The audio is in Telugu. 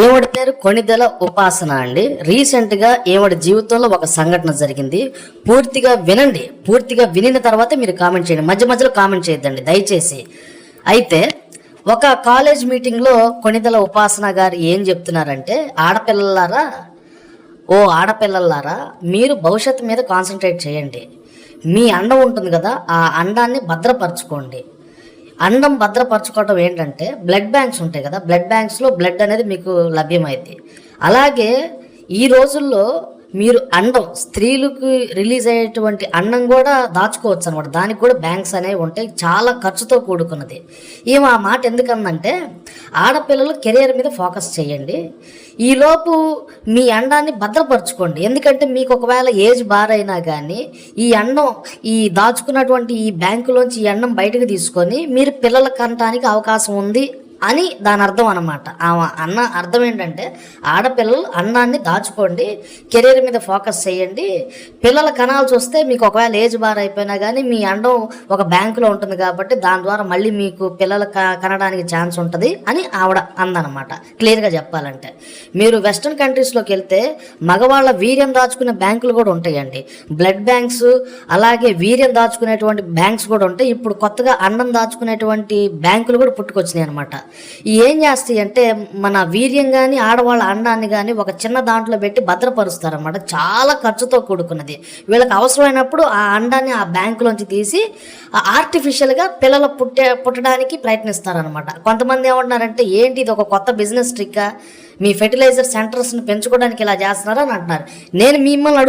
ఈవిడ పేరు కొణిదెల ఉపాసన అండి. రీసెంట్గా ఈవిడ జీవితంలో ఒక సంఘటన జరిగింది. పూర్తిగా వినండి. పూర్తిగా వినిన తర్వాత మీరు కామెంట్ చేయండి. మధ్య మధ్యలో కామెంట్ చేయొద్దండి. దయచేసి. అయితే ఒక కాలేజ్ మీటింగ్లో కొణిదెల ఉపాసన గారు ఏం చెప్తున్నారంటే ఆడపిల్లలారా ఓ ఆడపిల్లలారా మీరు భవిష్యత్తు మీద కాన్సన్ట్రేట్ చేయండి. మీ అండం ఉంటుంది కదా ఆ అండాన్ని భద్రపరచుకోండి. అండం భద్రపరచుకోవటం ఏంటంటే బ్లడ్ బ్యాంక్స్ ఉంటాయి కదా బ్లడ్ బ్యాంక్స్లో బ్లడ్ అనేది మీకు లభ్యమైంది అలాగే ఈ రోజుల్లో మీరు అండం స్త్రీలకు రిలీజ్ అయ్యేటువంటి అండం కూడా దాచుకోవచ్చు అనమాట దానికి కూడా బ్యాంక్స్ అనేవి ఉంటాయి. చాలా ఖర్చుతో కూడుకున్నది. ఈమె ఆ మాట ఎందుకందంటే ఆడపిల్లలు కెరియర్ మీద ఫోకస్ చేయండి. ఈలోపు మీ అండాన్ని భద్రపరచుకోండి. ఎందుకంటే మీకు ఒకవేళ ఏజ్ బారైనా కానీ ఈ అండం ఈ దాచుకున్నటువంటి ఈ బ్యాంకులోంచి ఈ అండం బయటకు తీసుకొని మీరు పిల్లల కనటానికి అవకాశం ఉంది అని దాని అర్థం అనమాట ఆ అన్న అర్థం ఏంటంటే ఆడపిల్లలు అన్నాన్ని దాచుకోండి కెరీర్ మీద ఫోకస్ చేయండి. పిల్లల కనాల్సి వస్తే మీకు ఒకవేళ ఏజ్ బార్ అయిపోయినా కానీ మీ అండం ఒక బ్యాంకులో ఉంటుంది కాబట్టి దాని ద్వారా మళ్ళీ మీకు పిల్లలు క- కనడానికి ఛాన్స్ ఉంటుంది అని ఆవిడ అందనమాట క్లియర్గా చెప్పాలంటే. మీరు వెస్ట్రన్ కంట్రీస్లోకి వెళ్తే మగవాళ్ళ వీర్యం దాచుకునే బ్యాంకులు కూడా ఉంటాయండి. బ్లడ్ బ్యాంక్స్ అలాగే వీర్యం దాచుకునేటువంటి బ్యాంక్స్ కూడా ఉంటాయి. ఇప్పుడు కొత్తగా అన్నం దాచుకునేటువంటి బ్యాంకులు కూడా పుట్టుకొచ్చినాయి అనమాట ఏం చేస్తాయి అంటే మన వీర్యం కానీ ఆడవాళ్ళ అండాన్ని కానీ ఒక చిన్న దాంట్లో పెట్టి భద్రపరుస్తారన్నమాట. చాలా ఖర్చుతో కూడుకున్నది. వీళ్ళకి అవసరమైనప్పుడు ఆ అండాన్ని ఆ బ్యాంకులోంచి తీసి ఆ ఆర్టిఫిషియల్గా పిల్లలు పుట్టే పుట్టడానికి ప్రయత్నిస్తారనమాట కొంతమంది ఏమంటున్నారంటే ఏంటి ఇది ఒక కొత్త బిజినెస్ ట్రిక్కా మీ ఫెర్టిలైజర్ సెంటర్స్ని పెంచుకోవడానికి ఇలా చేస్తున్నారని అని అంటున్నారు. నేను మిమ్మల్ని అడుగు